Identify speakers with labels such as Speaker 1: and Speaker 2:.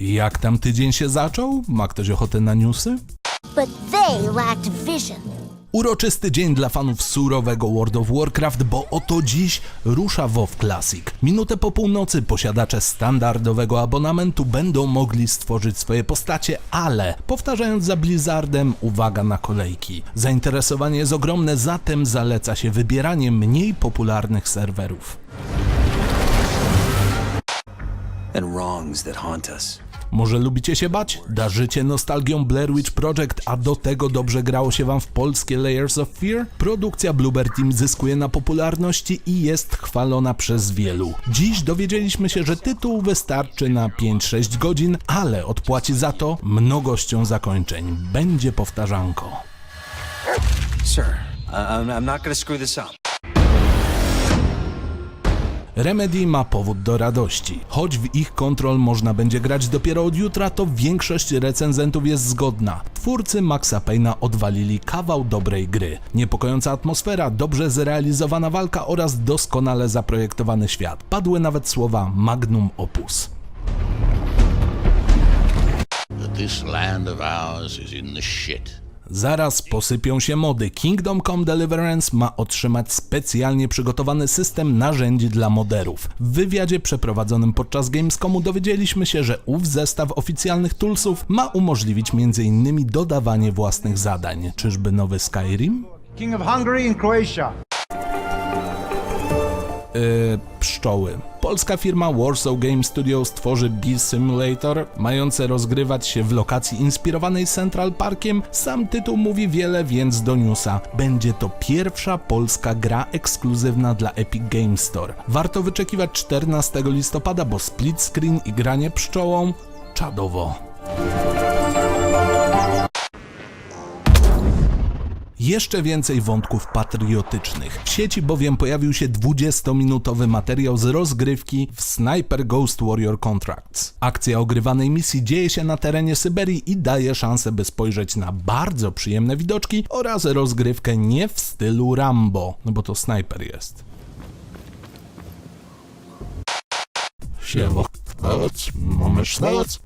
Speaker 1: Jak tam tydzień się zaczął? Ma ktoś ochotę na newsy?
Speaker 2: But they lacked vision.
Speaker 1: Uroczysty dzień dla fanów surowego World of Warcraft, bo oto dziś rusza WoW Classic. Minutę po północy posiadacze standardowego abonamentu będą mogli stworzyć swoje postacie, ale powtarzając za Blizzardem, uwaga na kolejki. Zainteresowanie jest ogromne, zatem zaleca się wybieranie mniej popularnych serwerów.
Speaker 3: and wrongs that haunt us.
Speaker 1: Może lubicie się bać? Darzycie nostalgią Blair Witch Project, a do tego dobrze grało się wam w polskie Layers of Fear? Produkcja Bloober Team zyskuje na popularności i jest chwalona przez wielu. Dziś dowiedzieliśmy się, że tytuł wystarczy na 5-6 godzin, ale odpłaci za to mnogością zakończeń. Będzie powtarzanko.
Speaker 3: Sir, I'm not gonna screw this up.
Speaker 1: Remedy ma powód do radości. Choć w ich kontrol można będzie grać dopiero od jutra, to większość recenzentów jest zgodna. Twórcy Maxa Payne'a odwalili kawał dobrej gry. Niepokojąca atmosfera, dobrze zrealizowana walka oraz doskonale zaprojektowany świat. Padły nawet słowa magnum opus.
Speaker 4: this land of ours is in the shit.
Speaker 1: Zaraz posypią się mody. Kingdom Come Deliverance ma otrzymać specjalnie przygotowany system narzędzi dla moderów. W wywiadzie przeprowadzonym podczas Gamescomu dowiedzieliśmy się, że ów zestaw oficjalnych toolsów ma umożliwić m.in. dodawanie własnych zadań. Czyżby nowy Skyrim?
Speaker 5: King of Hungary and Croatia.
Speaker 1: Yy, pszczoły. Polska firma Warsaw Game Studios tworzy Bee Simulator, mające rozgrywać się w lokacji inspirowanej Central Parkiem. Sam tytuł mówi wiele, więc do newsa. Będzie to pierwsza polska gra ekskluzywna dla Epic Games Store. Warto wyczekiwać 14 listopada, bo split screen i granie pszczołą czadowo. Jeszcze więcej wątków patriotycznych. W sieci bowiem pojawił się 20-minutowy materiał z rozgrywki w Sniper Ghost Warrior Contracts. Akcja ogrywanej misji dzieje się na terenie Syberii i daje szansę, by spojrzeć na bardzo przyjemne widoczki oraz rozgrywkę nie w stylu Rambo, no bo to snajper jest. Siemo.
Speaker 4: Noc, mamy sznoc.